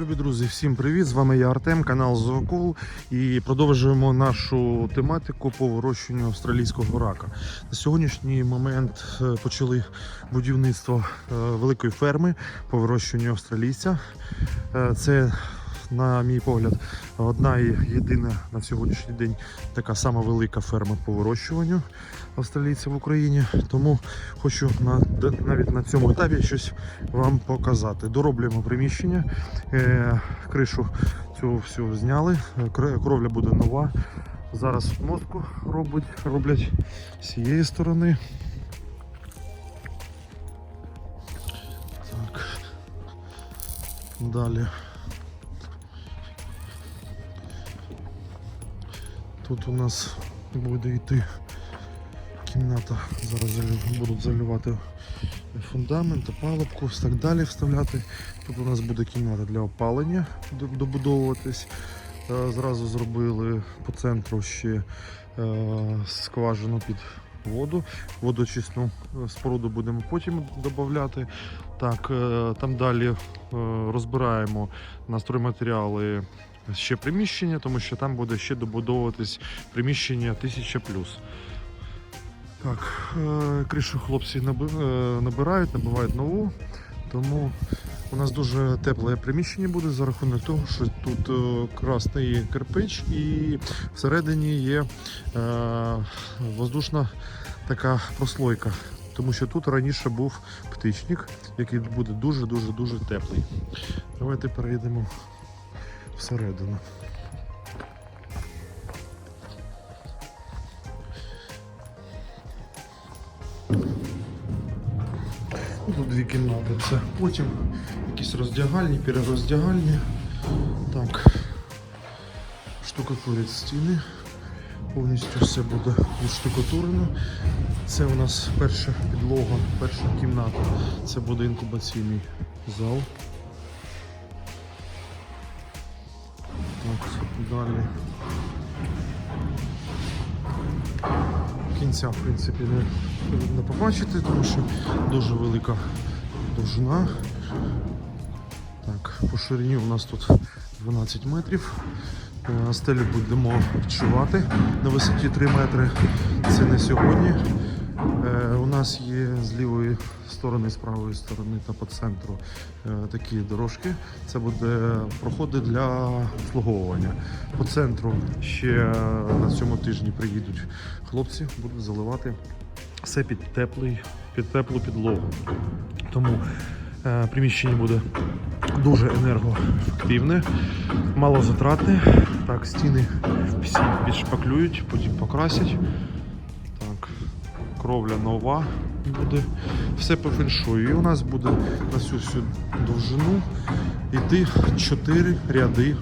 Любі друзі, всім привіт! З вами я Артем, канал Зоокол. І продовжуємо нашу тематику по вирощуванню австралійського рака. На сьогоднішній момент е, почали будівництво е, великої ферми по вирощуванню австралійця. Е, Це, на мій погляд, одна і єдина на сьогоднішній день така сама велика ферма по вирощуванню австралійця в Україні. Тому хочу на, навіть на цьому етапі щось вам показати. Дороблюємо приміщення, е, кришу цю всю зняли, кровля буде нова. Зараз мозку робить, роблять з цієї сторони. Так. Далі. Тут у нас буде йти кімната. Зараз будуть залювати фундамент, опалубку, ось так далі вставляти. Тут у нас буде кімната для опалення до- добудовуватись. Е, Зразу зробили по центру ще е, скважину під воду. Водочисну е, споруду будемо потім додати. Так, там далі розбираємо на стройматеріали ще приміщення, тому що там буде ще добудовуватись приміщення 1000 плюс. так, е, кришу хлопці е, набирають, набивають нову. Тому у нас дуже тепле приміщення буде за рахунок того, що тут е, красний кирпич і всередині є воздушна така прослойка. Тому що тут раніше був птичник, який буде дуже-дуже дуже теплий. Давайте перейдемо всередину. Ну, Тут дві кімнати. Це потім якісь роздягальні, перероздягальні. Так. Штукатурять стіни. Повністю все буде відштукатурено. Це у нас перша підлога, перша кімната. Це буде інкубаційний зал. Далі. Кінця, в принципі, не, не побачити, тому що дуже велика довжина. Так, по ширині у нас тут 12 метрів. Е, Стелю будемо відшивати на висоті 3 метри. Це не сьогодні. Е, У нас є з лівої сторони, з правої сторони та по центру е, такі дорожки. Це буде проходи для обслуговування. По центру ще на цьому тижні приїдуть хлопці, будуть заливати все під теплий, під теплу підлогу. Тому е, приміщення буде дуже енергоефективне, малозатратне. Так, стіни всі відшпаклюють, потім покрасять. Кровля нова буде. Все по феншую. І у нас буде на всю всю довжину йти 4 ряди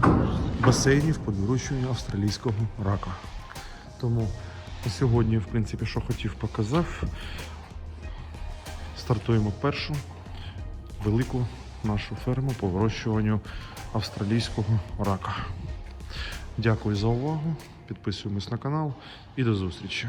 басейнів під вирощування австралійського рака. Тому на сьогодні, в принципі, що хотів, показав. Стартуємо першу велику нашу ферму по вирощуванню австралійського рака. Дякую за увагу. Підписуємось на канал і до зустрічі.